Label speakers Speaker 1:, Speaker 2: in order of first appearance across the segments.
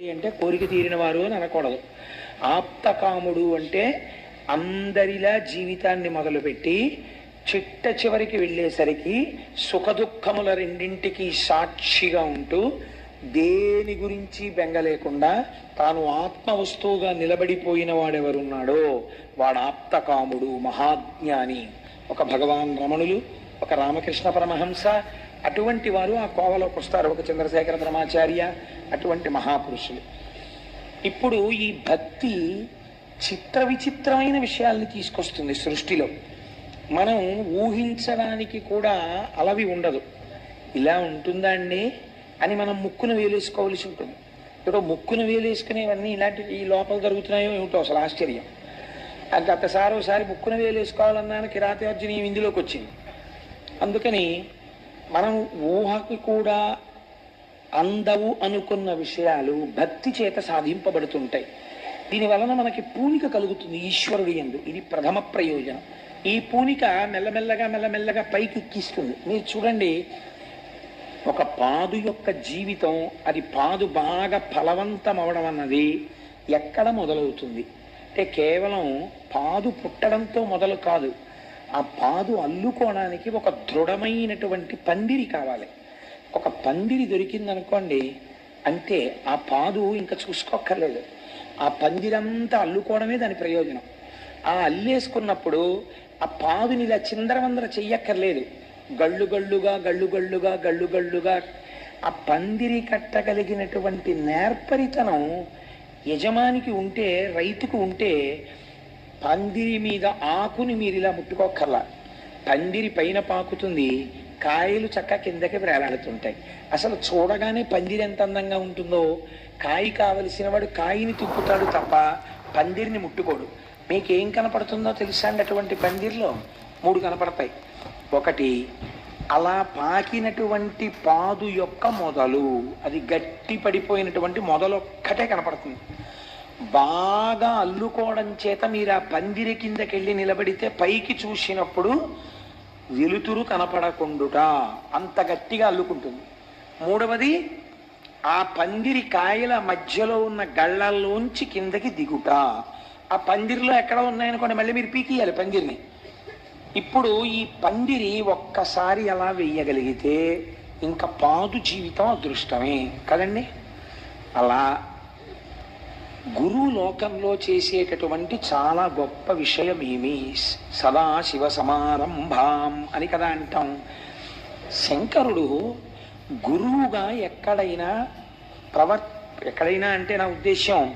Speaker 1: అంటే కోరిక తీరిన వారు అని అనకూడదు. ఆప్తకాముడు అంటే అందరిలా జీవితాన్ని మొదలుపెట్టి చిట్ట చివరికి వెళ్ళేసరికి సుఖదుఖముల రెండింటికి సాక్షిగా ఉంటూ దేని గురించి బెంగలేకుండా తాను ఆత్మ వస్తువుగా నిలబడిపోయిన వాడెవరున్నాడో వాడు ఆప్తకాముడు మహాజ్ఞాని ఒక భగవాన్ రమణులు ఒక రామకృష్ణ పరమహంస అటువంటి వారు ఆ కోవలోకి వస్తారు. ఒక చంద్రశేఖర బ్రహ్మాచార్య అటువంటి మహాపురుషులు. ఇప్పుడు ఈ భక్తి చిత్ర విచిత్రమైన విషయాల్ని తీసుకొస్తుంది సృష్టిలో. మనం ఊహించడానికి కూడా అలవి ఉండదు. ఇలా ఉంటుందా అండి? అని మనం ముక్కును వేలేసుకోవలసి ఉంటుంది. ఇప్పుడు ముక్కును వేలేసుకునేవన్నీ ఇలాంటి ఈ లోపల జరుగుతున్నాయో ఏమిటో అసలు ఆశ్చర్యం. గతసారి ఒకసారి ముక్కును వేలేసుకోవాలన్నాను కిరాతార్జునీయం ఇందులోకి వచ్చింది. అందుకని మనం ఊహకి కూడా అందవు అనుకున్న విషయాలు భక్తి చేత సాధింపబడుతుంటాయి. దీని వలన మనకి పూనిక కలుగుతుంది ఈశ్వరుడి ఎందు ఇది ప్రథమ ప్రయోజనం. ఈ పూనిక మెల్లమెల్లగా మెల్లమెల్లగా పైకి ఎక్కిస్తుంది. మీరు చూడండి ఒక పాదు యొక్క జీవితం అది పాదు బాగా ఫలవంతం అవడం అన్నది ఎక్కడ మొదలవుతుంది? అంటే కేవలం పాదు పుట్టడంతో మొదలు కాదు. ఆ పాదు అల్లుకోవడానికి ఒక దృఢమైనటువంటి పందిరి కావాలి. ఒక పందిరి దొరికిందనుకోండి అంతే ఆ పాదు ఇంకా చూసుకోక్కర్లేదు. ఆ పందిరంతా అల్లుకోవడమే దాని ప్రయోజనం. ఆ అల్లేసుకున్నప్పుడు ఆ పాదుని ఇలా చిందరవందర చెయ్యక్కర్లేదు. గళ్ళు గళ్ళుగా గళ్ళు గళ్ళుగా గళ్ళు గళ్ళుగా. ఆ పందిరి కట్టగలిగినటువంటి నేర్పరితనం యజమానికి ఉంటే రైతుకు ఉంటే పందిరి మీద ఆకుని మీరు ఇలా ముట్టుకోకర్లా పందిరి పైన పాకుతుంది కాయలు చక్క కిందకి వేలాడుతుంటాయి. అసలు చూడగానే పందిరి ఎంత అందంగా ఉంటుందో. కాయ కావలసిన వాడు కాయని తిప్పుతాడు తప్ప పందిరిని ముట్టుకోడు. మీకేం కనపడుతుందో తెలుసా అండి అటువంటి పందిరిలో? మూడు కనపడతాయి. ఒకటి అలా పాకినటువంటి పాదు యొక్క మొదలు అది గట్టి పడిపోయినటువంటి మొదలొక్కటే కనపడుతుంది. బాగా అల్లుకోవడం చేత మీరు ఆ పందిరి కిందకెళ్ళి నిలబడితే పైకి చూసినప్పుడు వెలుతురు కనపడకుండుట అంత గట్టిగా అల్లుకుంటుంది. మూడవది ఆ పందిరి కాయల మధ్యలో ఉన్న గళ్ళల్లోంచి కిందకి దిగుట. ఆ పందిరిలో ఎక్కడ ఉన్నాయనుకోండి మళ్ళీ మీరు పీకియాలి పందిరిని. ఇప్పుడు ఈ పందిరి ఒక్కసారి అలా వెయ్యగలిగితే ఇంకా పాదు జీవితం అదృష్టమే కదండి? అలా గురువు లోకంలో చేసేటటువంటి చాలా గొప్ప విషయం ఏమి సదా శివ సమారంభాం అని కదా అంటాం. శంకరుడు గురువుగా ఎక్కడైనా ప్రవర్ ఎక్కడైనా అంటే నా ఉద్దేశం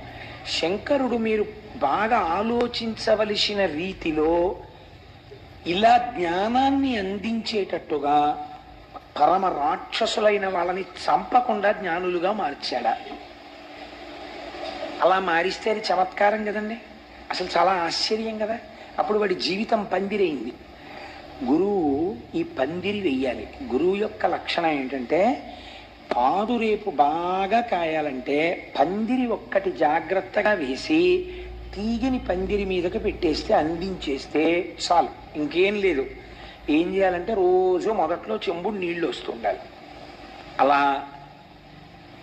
Speaker 1: శంకరుడు మీరు బాగా ఆలోచించవలసిన రీతిలో ఇలా జ్ఞానాన్ని అందించేటట్టుగా పరమ రాక్షసులైన వాళ్ళని చంపకుండా జ్ఞానులుగా మార్చాడా? అలా మారిస్తే అది చమత్కారం కదండి. అసలు చాలా ఆశ్చర్యం కదా. అప్పుడు వాడి జీవితం పందిరైంది. గురువు ఈ పందిరి వెయ్యాలి. గురువు యొక్క లక్షణం ఏంటంటే పాదు రేపు బాగా కాయాలంటే పందిరి ఒక్కటి జాగ్రత్తగా వేసి తీగని పందిరి మీదకి పెట్టేస్తే అందించేస్తే చాలు. ఇంకేం లేదు. ఏం చేయాలంటే రోజు మొదట్లో చెంబుడు నీళ్ళు వస్తుండాలి. అలా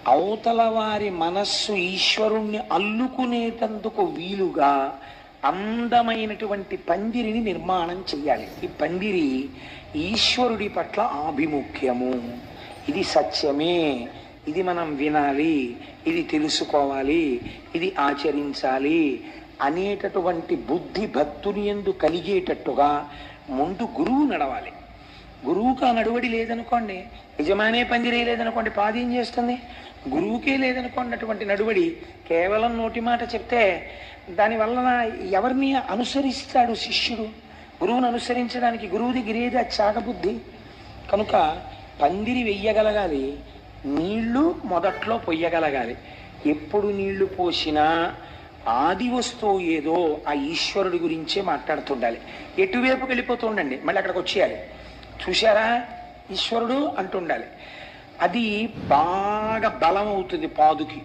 Speaker 1: అవతల వారి మనస్సు ఈశ్వరుణ్ణి అల్లుకునేటందుకు వీలుగా అందమైనటువంటి పందిరిని నిర్మాణం చేయాలి ఈ పందిరి ఈశ్వరుడి పట్ల ఆభిముఖ్యము. ఇది సత్యమే. ఇది మనం వినాలి. ఇది తెలుసుకోవాలి. ఇది ఆచరించాలి అనేటటువంటి బుద్ధి భక్తుని ఎందు కలిగేటట్టుగా ముందు గురువు నడవాలి. గురువుకు ఆ నడువడి లేదనుకోండి యజమానే పందిరేయలేదనుకోండి లేదనుకోండి చేస్తుంది? గురువుకే లేదనుకున్నటువంటి నడుబడి నడువడి కేవలం నోటి మాట చెప్తే దానివల్ల ఎవరిని అనుసరిస్తాడు శిష్యుడు? గురువును అనుసరించడానికి గురువు దగ్గర ఏది అది చాగబుద్ధి. కనుక పందిరి వెయ్యగలగాలి నీళ్ళు మొదట్లో పొయ్యగలగాలి. ఎప్పుడు నీళ్ళు పోసినా ఆది వస్తువు ఏదో ఆ ఈశ్వరుడి గురించే మాట్లాడుతుండాలి. ఎటువైపుకి వెళ్ళిపోతుండండి మళ్ళీ అక్కడికి వచ్చేయాలి. చూశారా? ఈశ్వరుడు అంటుండాలి. అది బాగా బలం అవుతుంది పాదుకి.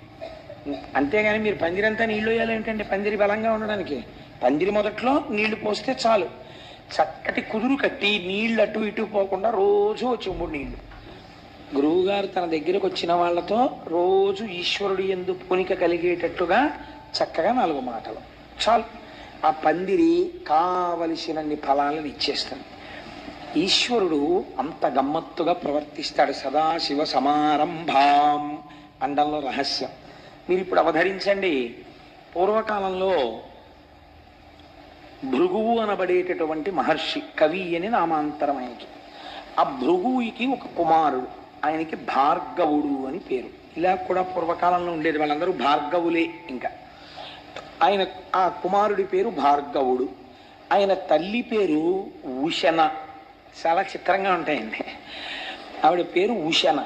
Speaker 1: అంతేగాని మీరు పందిరంతా నీళ్ళు వేయాలి పందిరి బలంగా ఉండడానికి. పందిరి మొదట్లో నీళ్ళు పోస్తే చాలు. చక్కటి కుదురు కట్టి నీళ్ళు అటు ఇటు పోకుండా రోజు వచ్చి మూడు నీళ్ళు గురువుగారు తన దగ్గరకు వచ్చిన వాళ్ళతో రోజు ఈశ్వరుడు ఎందు పూనిక కలిగేటట్టుగా చక్కగా నాలుగు మాటలు. చాలు. ఆ పందిరి కావలసినన్ని ఫలాలను ఇచ్చేస్తుంది. ఈశ్వరుడు అంత గమ్మత్తుగా ప్రవర్తిస్తాడు సదాశివ సమారంభాం అండంలో రహస్యం. మీరు ఇప్పుడు అవధరించండి. పూర్వకాలంలో భృగువు అనబడేటటువంటి మహర్షి కవి అని నామాంతరం ఆయనకి ఆ భృగువుకి ఒక కుమారుడు ఆయనకి భార్గవుడు అని పేరు. ఇలా కూడా పూర్వకాలంలో ఉండేది వాళ్ళందరూ భార్గవులే ఇంకా. ఆయన ఆ కుమారుడి పేరు భార్గవుడు. ఆయన తల్లి పేరు ఉషణ. చాలా చిత్రంగా ఉంటాయండి. ఆవిడ పేరు ఉషణ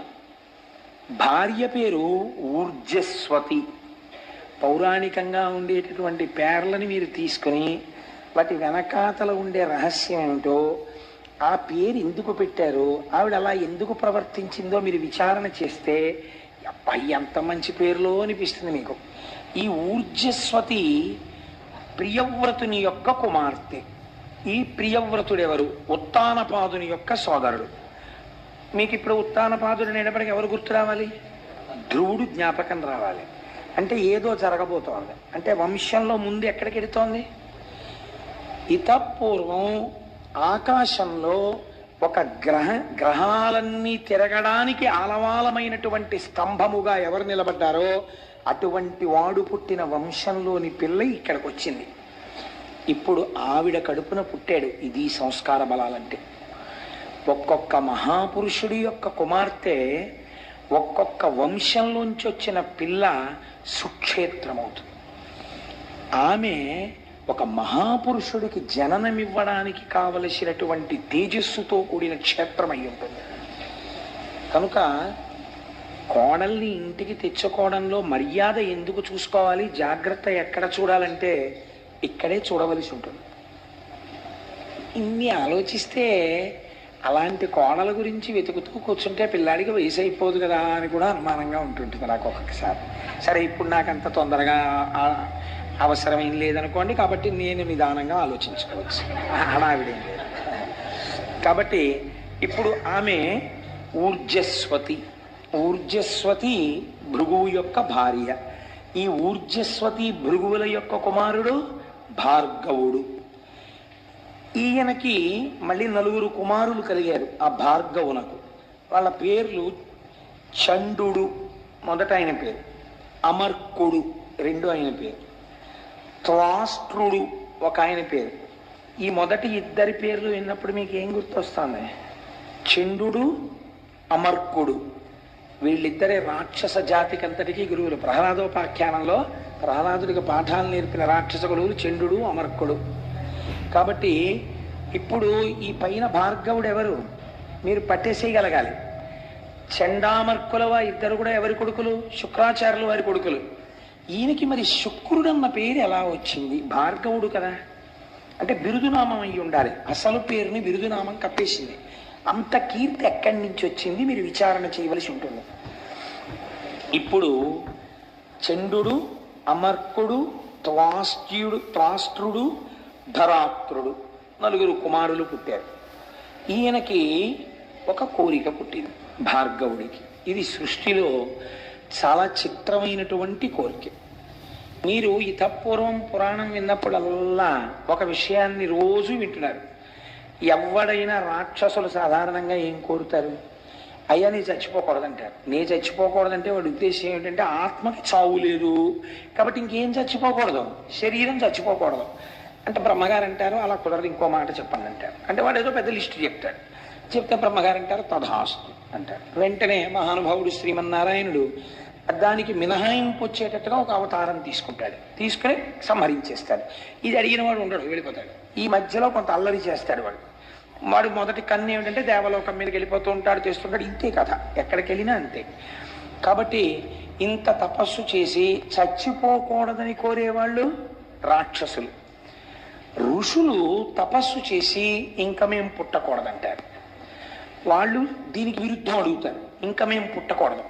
Speaker 1: భార్య పేరు ఊర్జస్వతి. పౌరాణికంగా ఉండేటటువంటి పేర్లని మీరు తీసుకుని వాటి వెనకాతల ఉండే రహస్యం ఏమిటో ఆ పేరు ఎందుకు పెట్టారో ఆవిడ అలా ఎందుకు ప్రవర్తించిందో మీరు విచారణ చేస్తే అబ్బాయి ఎంత మంచి పేరులో అనిపిస్తుంది మీకు. ఈ ఊర్జస్వతి ప్రియవ్రతుని యొక్క కుమార్తె. ఈ ప్రియవ్రతుడెవరు? ఉత్తానపాదుని యొక్క సోదరుడు. మీకు ఇప్పుడు ఉత్తానపాదుడు అనేటప్పటికి ఎవరు గుర్తు రావాలి? ధ్రువుడు జ్ఞాపకం రావాలి. అంటే ఏదో జరగబోతోంది. అంటే వంశంలో ముందు ఎక్కడికి వెళుతోంది ఇతపూర్వం ఆకాశంలో ఒక గ్రహ గ్రహాలన్నీ తిరగడానికి ఆలవాలమైనటువంటి స్తంభముగా ఎవరు నిలబడ్డారో అటువంటి వాడు పుట్టిన వంశంలోని పిల్ల ఇక్కడికి వచ్చింది ఇప్పుడు ఆవిడ కడుపున పుట్టాడు ఇది సంస్కార బలాలంటే. ఒక్కొక్క మహాపురుషుడి యొక్క కుమార్తె ఒక్కొక్క వంశంలోంచి వచ్చిన పిల్ల సుక్షేత్రమవుతుంది. ఆమె ఒక మహాపురుషుడికి జననమివ్వడానికి కావలసినటువంటి తేజస్సుతో కూడిన క్షేత్రం అయి ఉంటుంది. కనుక కోడల్ని ఇంటికి తెచ్చుకోవడంలో మర్యాద ఎందుకు చూసుకోవాలి? జాగ్రత్త ఎక్కడ చూడాలంటే ఇక్కడే చూడవలసి ఉంటుంది. ఇన్ని ఆలోచిస్తే అలాంటి కోణల గురించి వెతుకుతూ కూర్చుంటే పిల్లాడికి వయసు అయిపోదు కదా అని కూడా అనుమానంగా ఉంటుంటుంది నాకు ఒక్కొక్కసారి. సరే ఇప్పుడు నాకు అంత తొందరగా అవసరమేం అవసరం ఏం లేదనుకోండి కాబట్టి నేను నిదానంగా ఆలోచించుకోవచ్చు. హడావిడేం లేదు. కాబట్టి ఇప్పుడు ఆమె ఊర్జస్వతి. ఊర్జస్వతి భృగువు యొక్క భార్య. ఈ ఊర్జస్వతి భృగువుల యొక్క కుమారుడు భార్గవుడు. ఈయనకి మళ్ళీ నలుగురు కుమారులు కలిగారు ఆ భార్గవునకు. వాళ్ళ పేర్లు చండు మొదట ఆయన పేరు. అమర్కుడు రెండు ఆయన పేరు. త్రాష్ట్రుడు ఒక ఆయన పేరు. ఈ మొదటి ఇద్దరి పేర్లు విన్నప్పుడు మీకు ఏం గుర్తొస్తుంది? చండు అమర్కుడు. వీళ్ళిద్దరే రాక్షస జాతికంతటికీ గురువులు. ప్రహ్లాదోపాఖ్యానంలో ప్రహ్లాదుడికి పాఠాలు నేర్పిన రాక్షసకుడు చండు అమర్కుడు. కాబట్టి ఇప్పుడు ఈ పైన భార్గవుడు ఎవరు? మీరు పట్టేసేయగలగాలి. చండామర్కుల ఇద్దరు కూడా ఎవరి కొడుకులు? శుక్రాచార్యులు వారి కొడుకులు. ఈయనకి మరి శుక్రుడు అన్న పేరు ఎలా వచ్చింది? భార్గవుడు కదా. అంటే బిరుదునామం అయి ఉండాలి. అసలు పేరుని బిరుదునామం కప్పేసింది. అంత కీర్తి ఎక్కడి నుంచి వచ్చింది? మీరు విచారణ చేయవలసి ఉంటుంది. ఇప్పుడు చండు అమర్కుడు త్వాస్త్యుడు త్వాష్ట్రుడు ధరాత్రుడు. నలుగురు కుమారులు పుట్టారు. ఈయనకి ఒక కోరిక పుట్టింది భార్గవుడికి. ఇది సృష్టిలో చాలా చిత్రమైనటువంటి కోరిక. మీరు ఇతపూర్వం పురాణం విన్నప్పుడల్లా ఒక విషయాన్ని రోజు వింటున్నారు. ఎవడైనా రాక్షసులు సాధారణంగా ఏం కోరుతారు? అయ్యా నీ చచ్చిపోకూడదంటారు. నీ చచ్చిపోకూడదంటే వాడి ఉద్దేశం ఏమిటంటే ఆత్మకి చావు లేదు. కాబట్టి ఇంకేం చచ్చిపోకూడదు? శరీరం చచ్చిపోకూడదు. అంటే బ్రహ్మగారు అంటారు అలా కుదరదు ఇంకో మాట చెప్పండి అంటారు. అంటే వాడు ఏదో పెద్ద లిస్టు చెప్తాడు. చెప్తే బ్రహ్మగారు అంటారు తథాస్తు అంటారు. వెంటనే మహానుభావుడు శ్రీమన్నారాయణుడు దానికి మినహాయింపు వచ్చేటట్టుగా ఒక అవతారం తీసుకుంటాడు. తీసుకుని సంహరించేస్తాడు. ఇది అడిగిన వాడు ఉండడు వెళ్ళిపోతాడు. ఈ మధ్యలో కొంత అల్లరి చేస్తాడు వాడు. వాడు మొదటి కన్ను ఏమిటంటే దేవలోకం మీదకి వెళ్ళిపోతూ ఉంటాడు చేస్తుంటాడు ఇంతే కథ. ఎక్కడికి వెళ్ళినా అంతే. కాబట్టి ఇంత తపస్సు చేసి చచ్చిపోకూడదని కోరేవాళ్ళు రాక్షసులు. ఋషులు తపస్సు చేసి ఇంకా మేము పుట్టకూడదంటారు. వాళ్ళు దీనికి విరుద్ధం అడుగుతారు. ఇంకా మేము పుట్టకూడదు.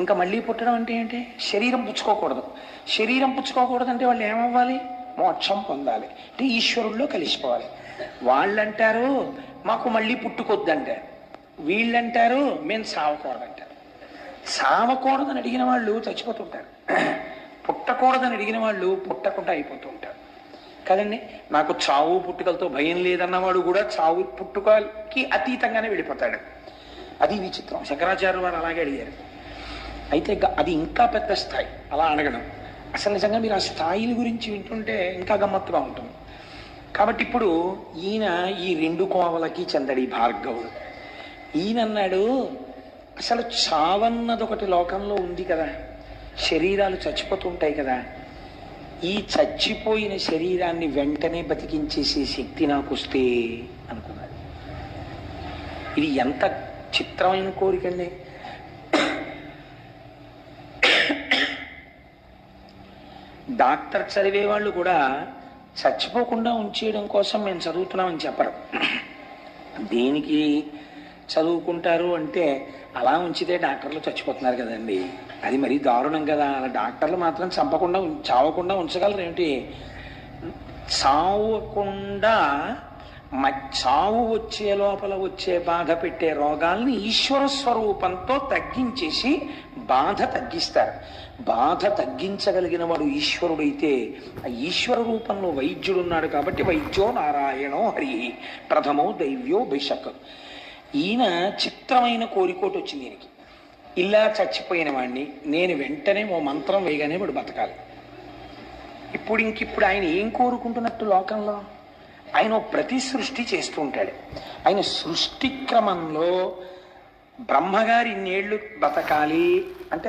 Speaker 1: ఇంకా మళ్ళీ పుట్టడం అంటే ఏంటి? శరీరం పుచ్చుకోకూడదు. శరీరం పుచ్చుకోకూడదు అంటే వాళ్ళు ఏమవ్వాలి? మోక్షం పొందాలి. అంటే ఈశ్వరుల్లో కలిసిపోవాలి. వాళ్ళంటారు మాకు మళ్ళీ పుట్టుకొద్దంటే. వీళ్ళంటారు మేము సావకూడదంటారు. సావకూడదని అడిగిన వాళ్ళు చచ్చిపోతుంటారు. పుట్టకూడదని అడిగిన వాళ్ళు పుట్టకుండా అయిపోతూ ఉంటారు కదండి? నాకు చావు పుట్టుకలతో భయం లేదన్నవాడు కూడా చావు పుట్టుకలకి అతీతంగానే వెళ్ళిపోతాడు. అది విచిత్రం. శంకరాచార్య వారు అలాగే అడిగారు. అయితే గ- అది ఇంకా పెద్ద స్థాయి. అలా అడగడం. అసలు నిజంగా మీరు ఆ స్థాయిల గురించి వింటుంటే ఇంకా గమ్మత్తుగా ఉంటుంది. కాబట్టి ఇప్పుడు ఈయన ఈ రెండు కోవలకి చెందడి భార్గవుడు. ఈయన అన్నాడు అసలు చావన్నది ఒకటి లోకంలో ఉంది కదా. శరీరాలు చచ్చిపోతుంటాయి కదా. ఈ చచ్చిపోయిన శరీరాన్ని వెంటనే బతికించేసే శక్తి నాకు వస్తే అనుకున్నాడు. ఇది ఎంత చిత్రమైన కోరికండి డాక్టర్ చదివే వాళ్ళు కూడా చచ్చిపోకుండా ఉంచేయడం కోసం మేము చదువుతున్నామని చెప్పరు. దేనికి చదువుకుంటారు అంటే అలా ఉంచితే డాక్టర్లు చచ్చిపోతున్నారు కదండి. అది మరీ దారుణం కదా. అలా డాక్టర్లు మాత్రం చంపకుండా చావకుండా ఉంచగలరు ఏమిటి? చావకుండా మ- చావు వచ్చే లోపల వచ్చే బాధ పెట్టే రోగాల్ని ఈశ్వర స్వరూపంతో తగ్గించేసి బాధ తగ్గిస్తారు. బాధ తగ్గించగలిగిన వాడు ఈశ్వరుడైతే ఆ ఈశ్వర రూపంలో వైద్యుడు ఉన్నాడు కాబట్టి వైద్యో నారాయణో హరి ప్రథమో దైవ్యో బిషక్ ఈయన చిత్రమైన కోరికోటి వచ్చింది ఈయనకి. ఇలా చచ్చిపోయిన వాడిని నేను వెంటనే ఓ మంత్రం వేయగానే వాడు బతకాలి. ఇప్పుడు ఇంకిప్పుడు ఆయన ఏం కోరుకుంటున్నట్టు లోకంలో? ఆయన ఓ ప్రతి సృష్టి చేస్తూ ఉంటాడు. ఆయన సృష్టి క్రమంలో బ్రహ్మగారి ఇన్నేళ్ళు బతకాలి అంటే